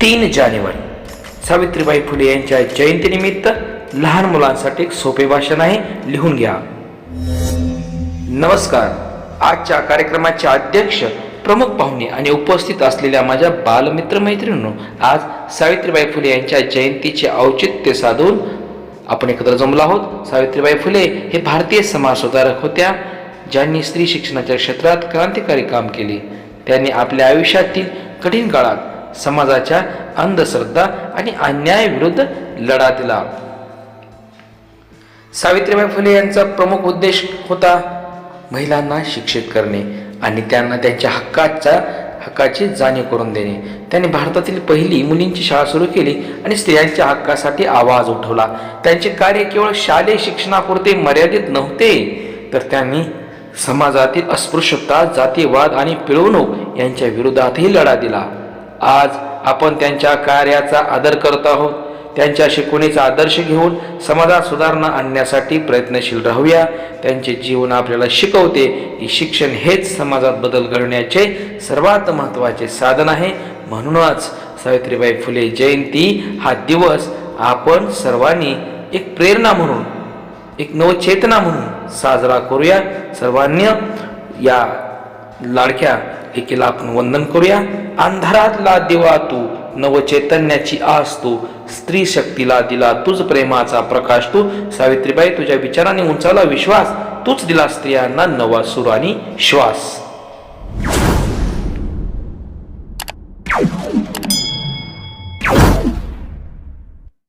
तीन जानेवारी. सावित्रीबाई फुले यांच्या जयंतीनिमित्त लहान मुलांसाठी एक सोपे भाषण आहे. लिहून घ्या. नमस्कार. आजच्या कार्यक्रमाचे अध्यक्ष प्रमुख पाहुणे आणि उपस्थित असलेल्या माझ्या बालमित्र मैत्रिणींनो आज सावित्रीबाई फुले यांच्या जयंतीचे औचित्य साधून आपण एकत्र जमलो आहोत. सावित्रीबाई फुले हे भारतीय समाज सुधारक होत्या ज्यांनी स्त्री शिक्षणाच्या क्षेत्रात क्रांतिकारी काम केले. त्यांनी आपल्या आयुष्यातील कठीण काळात समाजाच्या अंधश्रद्धा आणि अन्यायाविरुद्ध लढा दिला. सावित्रीबाई फुले यांचा प्रमुख उद्देश होता महिलांना शिक्षित करणे आणि त्यांना त्यांच्या हक्काचा हक्काची जाणीव करून देणे. त्यांनी भारतातील पहिली मुलींची शाळा सुरू केली आणि स्त्रियांच्या हक्कासाठी आवाज उठवला. त्यांचे कार्य केवळ शालेय शिक्षणापुरते मर्यादित नव्हते तर त्यांनी समाजातील अस्पृश्यता जातीवाद आणि पिळवणूक यांच्या विरोधातही लढा दिला. आज आपण त्यांच्या कार्याचा आदर करत आहोत. त्यांच्या शिकवणीचा आदर्श घेऊन समाजात सुधारणा आणण्यासाठी प्रयत्नशील राहूया. त्यांचे जीवन आपल्याला शिकवते. की शिक्षण हेच समाजात बदल घडण्याचे सर्वात महत्त्वाचे साधन आहे. म्हणूनच सावित्रीबाई फुले जयंती हा दिवस आपण सर्वांनी एक प्रेरणा म्हणून एक नवचेतना म्हणून साजरा करूया. सर्वांनी या लाडक्या एकेला आपण वंदन करूया. अंधारातला दिवा तू नवचैतन्याची आस तू स्त्री शक्तीला दिला तुझ प्रेमाचा प्रकाश तू. सावित्रीबाई तुझ्या विचाराने उंचावला विश्वास तूच दिला स्त्रियांना नवा सुर आणि श्वास.